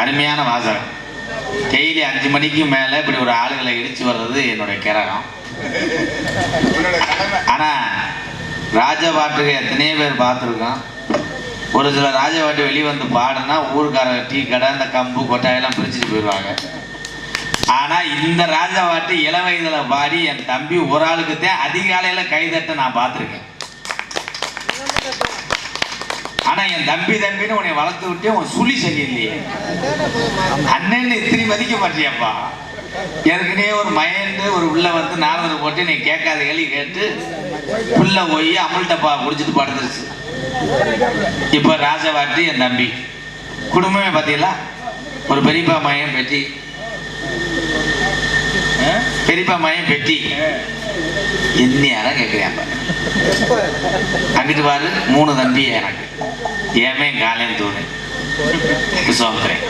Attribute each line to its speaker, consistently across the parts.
Speaker 1: அருமையான வாசகம். டெய்லி அஞ்சு மணிக்கு மேலே இப்படி ஒரு ஆளுகளை இடிச்சு வர்றது என்னுடைய கிரகம். ஆனால் ராஜபாட்டுக்கு எத்தனையோ பேர் பார்த்துருக்கோம். ஒரு சில ராஜபாட்டு வெளியே வந்து பாடுனா ஊருக்கார டீ கடை அந்த கம்பு கொட்டாயெல்லாம் பிரிச்சுட்டு போயிடுவாங்க. ஆனால் இந்த ராஜபாட்டு இள வயதுல பாடி என் தம்பி ஒரு ஆளுக்கு தான் அதிகாலையில் கைதட்ட நான் பார்த்துருக்கேன். ஆனா என் தம்பி தம்பின்னு உன்னை வளர்த்து விட்டே உன் சுழி சரியில்லையே அண்ணன் இத்தனை மதிக்க மாட்டியாப்பா? ஏற்கனவே ஒரு மயந்து ஒரு உள்ள வந்து நாரதரை போட்டு நீ கேட்காத கேள்வி கேட்டு புள்ள போய் அமுல் டப்பா குடிச்சிட்டு படுத்துருச்சு. இப்ப ராஜவாட்டி என் தம்பி. குடும்பமே பாத்தீங்களா? ஒரு பெரியப்பா மயம் பெட்டி. பெரியப்பா மையம் பெட்டி. என்னையாரா கேட்கிறேன் அங்கிட்டு பாரு மூணு தம்பி எனக்கு. ஏமே காலையும் தூணு சோத்துறேன்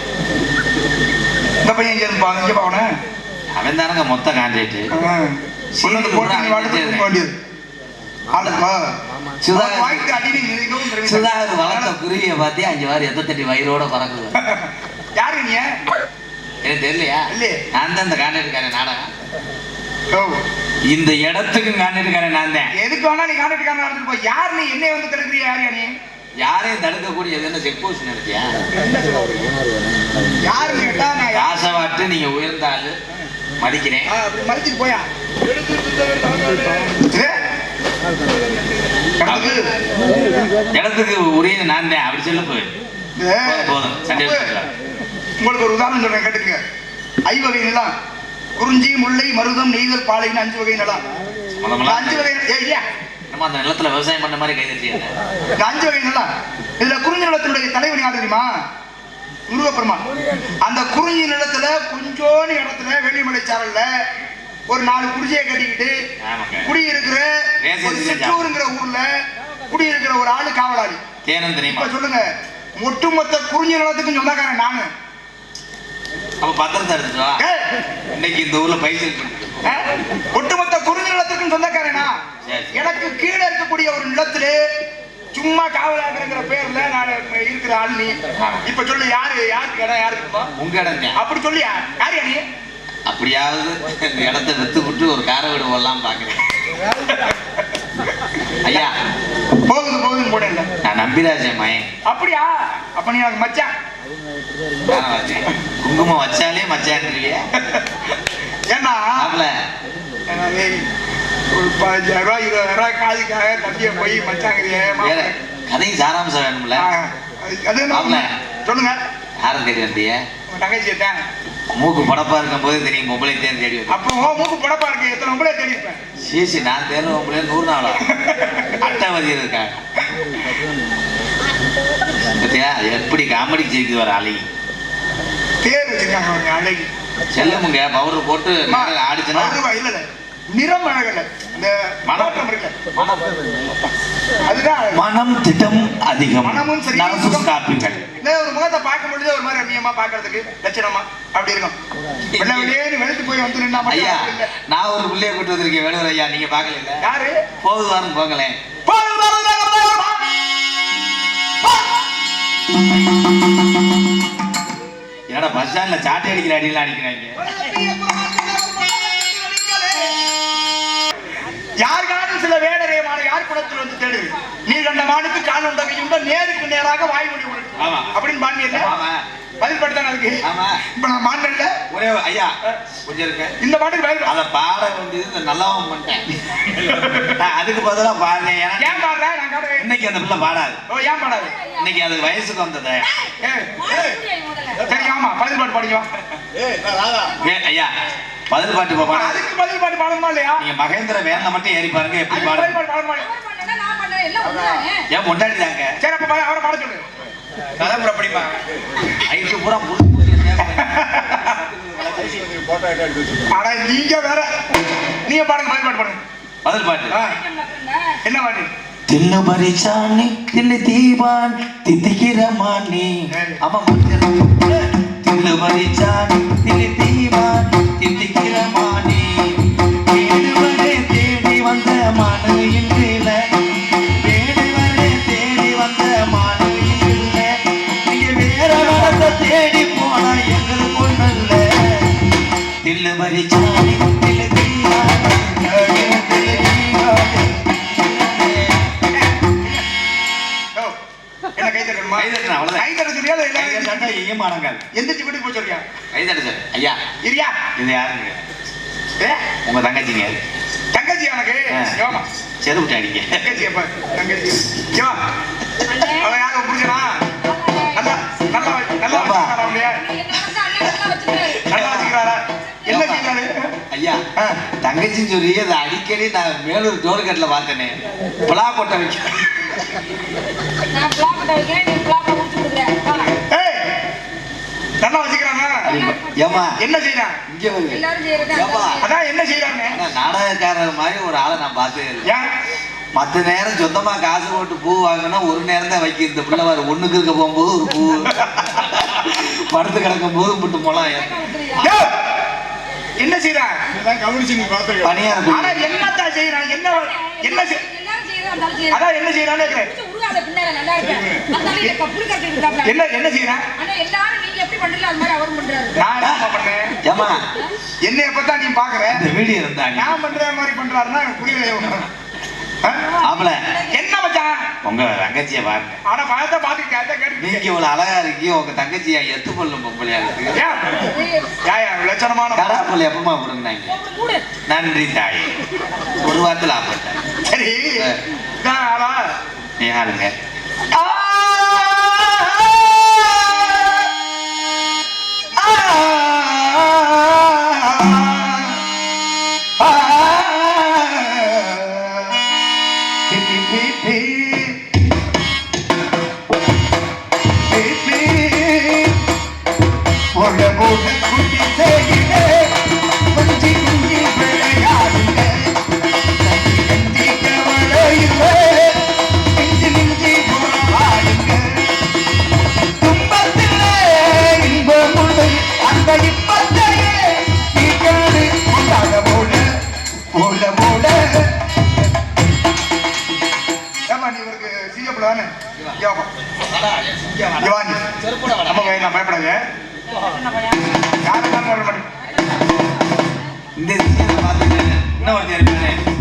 Speaker 2: இந்த பையன் இங்க இருப்பா இங்க பாவன
Speaker 1: அவன் தானங்க மொத்த கான்ட்ராக்ட்
Speaker 2: சொன்னது போட்டு நீ வாட்டுக்கு போக வேண்டியது
Speaker 1: சுதாகர். வளர்த்த குருவியை பார்த்து அஞ்சு வாரம் எத்த தட்டி வயிறோட பறக்குது
Speaker 2: யாரு நீ
Speaker 1: எனக்கு தெரியலையா
Speaker 2: இல்லையே.
Speaker 1: நான் தான் இந்த நாடகம்
Speaker 2: ஓ,
Speaker 1: இந்த இடத்துக்கு கான்ட்ராக்டுக்காரன் நான் தான்
Speaker 2: எதுக்கு வேணா நீ கான்ட்ராக்ட் காரன் நடந்துட்டு போ யார் நீ என்னைய வந்து தடுக்கிறிய யார் நீ
Speaker 1: யாரையும் தடுக்கக்கூடியது என்ன செக் போஸ்ட் நினைச்சியா
Speaker 2: யாரு நீ கேட்டா நான் யார்?
Speaker 1: ராசவாட்டு நீங்க உயர்ந்த ஆளு மதிக்கிறேன்
Speaker 2: ஆ, அப்படி மதிச்சுட்டு போயா?
Speaker 1: இடத்துக்கு உரிய நான் தான். அப்படி சொல்ல போய். போதும். சண்டை.
Speaker 2: உங்களுக்கு ஒரு உதாரணம் சொல்றேன் கேட்டுக்க. ஐவகை நிலம். குறிஞ்சி முல்லை மருதம் நெய்தல் பாலைன்னு அஞ்சு வகை நிலம். அஞ்சு வகை இல்லையா?
Speaker 1: நம்ம அந்த நிலத்துல விவசாயம் பண்ண மாதிரி கை தட்டியா
Speaker 2: இந்த அஞ்சு வகை நிலம் இதுல குறிஞ்சி நிலத்தினுடைய தலைவன் யார் தெரியுமா? முருகப்பெருமான். அந்த குறிஞ்சி நிலத்துல கொஞ்சோண்டு இடத்துல வெள்ளிமலை சாரல்ல ஒரு நாலு குடிசையை கட்டிக்கிட்டு குடியிருக்கிற. சிற்றூருங்கிற ஊர்ல குடியிருக்கிற ஒரு ஆளு காவலாளி.
Speaker 1: தேனும் தெரியுமா?
Speaker 2: இப்ப சொல்லுங்க. ஒட்டுமொத்த குறிஞ்சி நிலத்துக்கும் சொந்தக்காரன் நானு.
Speaker 1: அப்ப பத்திரத்தை எடுத்துட்டு வா.
Speaker 2: ஏய்,
Speaker 1: இன்னைக்கு இந்த ஊர்ல பைசல்?
Speaker 2: ஒட்டுமொத்த நிலத்துக்கும் சொந்தக்காரனா. எனக்கு கீழே இருக்கக்கூடிய ஒரு நிலத்துல சும்மா காவலாகிறங்கிற பேர்ல நான் இருக்கிற ஆள் நீ. இப்ப சொல்லு யாரு யாருக்கு இடம் யாருக்கு இருக்கும்?
Speaker 1: உங்க இடம்
Speaker 2: அப்படி சொல்லியா யாரு? நீ?
Speaker 1: அப்படியாவது இந்த இடத்த வித்து விட்டு ஒரு காரை வீடு போடலாம் பாக்குறேன் ஐயா.
Speaker 2: போகுது போகுதுன்னு போட இல்ல
Speaker 1: நான் நம்பிராஜன் மயன்
Speaker 2: அப்படியா? அப்ப நீ எனக்கு மச்சான்.
Speaker 1: குங்குமம் வச்சாலே
Speaker 2: ஏன்னா
Speaker 1: ஆப்ல
Speaker 2: ஏன்னா, பதினஞ்சாயிரம் ரூபாய் இருபதாயிரம் ரூபாய் காதுக்காக தம்பியை போய் மச்சாங்கிறியே
Speaker 1: கதையும் சாராம்சம் வேணும்ல?
Speaker 2: அது என்ன. சொல்லுங்க.
Speaker 1: யாரும் வந்திய
Speaker 2: உங்க தங்கச்சியை தான்
Speaker 1: மூக்கு படப்பா இருக்கும் போது தெரியும் பொம்பளை தேன் தேடி
Speaker 2: அப்போ மூக்கு படப்பா இருக்கு எத்தனை உங்களே தேடி
Speaker 1: சீசி நான் தேர்வு பொம்பளை நூறு நாளா? அட்டாவதி இருக்காங்க பத்தியா எப்படி காமெடி ஜெயிக்குது வர அலை
Speaker 2: பேர் வச்சிருக்காங்க அழகி.
Speaker 1: செல்லமுங்க பவுடர் போட்டு ஆடிச்சுன்னா?
Speaker 2: இல்ல. நிறம் அழகல்ல இந்த மனோட்டம் இருக்குல்ல? அதுதான்.
Speaker 1: மனம் திட்டம் அதிகம்.
Speaker 2: மனமும் சரி, இந்த ஒரு முகத்தை பார்க்கும் பொழுது ஒரு மாதிரி ரம்மியமா பார்க்கிறதுக்கு லட்சணமா அப்படி இருக்கும். வெள்ள வெளியேன்னு வெளுத்து போய் வந்து நின்னா
Speaker 1: ஐயா
Speaker 2: இல்ல.
Speaker 1: நான் ஒரு பிள்ளைய கூட்டு வந்திருக்கேன் வேணுவர் ஐயா நீங்க பாக்கல
Speaker 2: யாரு?
Speaker 1: போகுது வாரம்
Speaker 2: போதும்.
Speaker 1: என்னடா பஸ் ஸ்டாண்ட்ல சாட்டை அடிக்கிற அடியெல்லாம் அடிக்கிறாங்க.
Speaker 2: நீ கண்ட மானுக்கு கால் உண்ட? கையுண்ட நேருக்கு நேராக வாய்மொழி
Speaker 1: ஆமா.
Speaker 2: அப்படின்னு பாண்டியல்ல
Speaker 1: ஆமா.
Speaker 2: பதில் படுத்தான அதுக்கு.
Speaker 1: ஆமா.
Speaker 2: இப்ப நான் மாண்டல
Speaker 1: ஒரே ஐயா கொஞ்சம் இருக்க
Speaker 2: இந்த பாட்டுக்கு பதில்.
Speaker 1: அத பாட வேண்டியது இந்த நல்லாவும் பண்ணிட்டேன் அதுக்கு பதிலா பாடினேன்
Speaker 2: ஏன் பாடுற? நான் காட்டுறேன்
Speaker 1: இன்னைக்கு அந்த பிள்ளை பாடாது.
Speaker 2: ஓ ஏன் பாடாது?
Speaker 1: இன்னைக்கு அது வயசுக்கு வந்தது.
Speaker 2: சரி ஆமா. பதில் பாட்டு பாடிங்க வா.
Speaker 1: ஏ ஐயா பதில் பாட்டு பாடாது
Speaker 2: அதுக்கு பதில் பாட்டு பாடணுமா இல்லையா?
Speaker 1: நீங்க மகேந்திர வேன்ல மட்டும் ஏறி பாருங்க எப்படி
Speaker 2: அதுக்கு பதில்
Speaker 1: பாடு
Speaker 2: பாட்டு பாடணுமா இல்லையா?
Speaker 1: ஏன் முன்னாடி தாங்க.
Speaker 2: சரி அப்ப அவரை பாட சொல்லு.
Speaker 1: கதம்புற படிப்பா. ஐட்டு பூரா
Speaker 2: அட நீங்க வேற. நீங்க பாடுங்க பதில் பாட்டு பாடுங்க.
Speaker 1: பதில் பாட்டு.
Speaker 2: என்ன பாட்டு?
Speaker 1: தின்னு மறிச்சானி தின்னு தீவான் தித்திக்கிறமானி
Speaker 2: அவன் தின்னு மறிச்சானி தின்னு
Speaker 1: தீவான் தித்திக்கிறமானி
Speaker 2: எந்திரிச்சு வீட்டுக்கு போய் சொல்றியா
Speaker 1: கைதட்ட சார் ஐயா
Speaker 2: இரியா
Speaker 1: இது யாருங்க உங்க தங்கச்சிங்க
Speaker 2: தங்கச்சி எனக்கு
Speaker 1: செது விட்டாடிங்க
Speaker 2: தங்கச்சி அப்ப தங்கச்சி அவன் யாரும் புரிஞ்சனா நல்லா நல்லா? நல்லா
Speaker 1: தங்கச்சின்னு சொல்லி அதை அடிக்கடி நான் மேலூர் டோல்கேட்ல பார்த்தேனே. புலா கொட்டை வைக்க.
Speaker 2: நல்லா
Speaker 1: ஏமா
Speaker 2: என்ன செய்யறான்
Speaker 1: இங்க ஏப்பா
Speaker 2: அதான் என்ன செய்யறாங்க
Speaker 1: நாடகக்காரர் மாதிரி ஒரு ஆளை நான்
Speaker 2: ஏன்?
Speaker 1: மத்த நேரம் சொந்தமா காசு போட்டு பூ வாங்கினா ஒரு நேரம் தான் வைக்க. இந்த பிள்ளை வர ஒண்ணுக்கு இருக்க போகும்போது ஒரு பூ. படுத்து கிடக்கும் போது புட்டு போலாம்!
Speaker 2: என்ன செய்யறான்
Speaker 1: பணியார
Speaker 2: ஆனா என்னத்தான் செய்யறான் என்ன என்ன செய்- அதான் என்ன செய்யறான்னு என்ன என்ன செய்யறான் நான் என்ன பண்ணேன்
Speaker 1: ஏமா
Speaker 2: என்ன எப்பதான் நீ பாக்குற
Speaker 1: இந்த வீடியோ இருந்தாங்க
Speaker 2: நான் பண்ற மாதிரி பண்றாருன்னா எனக்கு. ஆ?
Speaker 1: ஆம்பள
Speaker 2: என்ன மச்சான்?
Speaker 1: உங்க தங்கச்சிய பாருங்க.
Speaker 2: ஆனா பார்த்தா பாத்துட்டு கேட்டா கேட்டு
Speaker 1: நீங்க இவ்வளவு அழகா இருக்கீங்க. உங்க தங்கச்சியா எத்து பொல்லும் பொம்பளையா இருக்கு.
Speaker 2: லட்சணமான
Speaker 1: கடா பொல்லு எப்பமா நன்றி தாய். ஒரு வாரத்தில் ஆப்பட்டேன்
Speaker 2: சரி.
Speaker 1: நீ ஆளுங்க.
Speaker 2: நீ இவருக்கு சிங்கப்பூர் தானே? யோகா நம்ம வேண்டாம் யாரும்
Speaker 1: இந்த சீனை பார்த்துட்டு இன்னும் ஒருத்தர் இருப்பாரு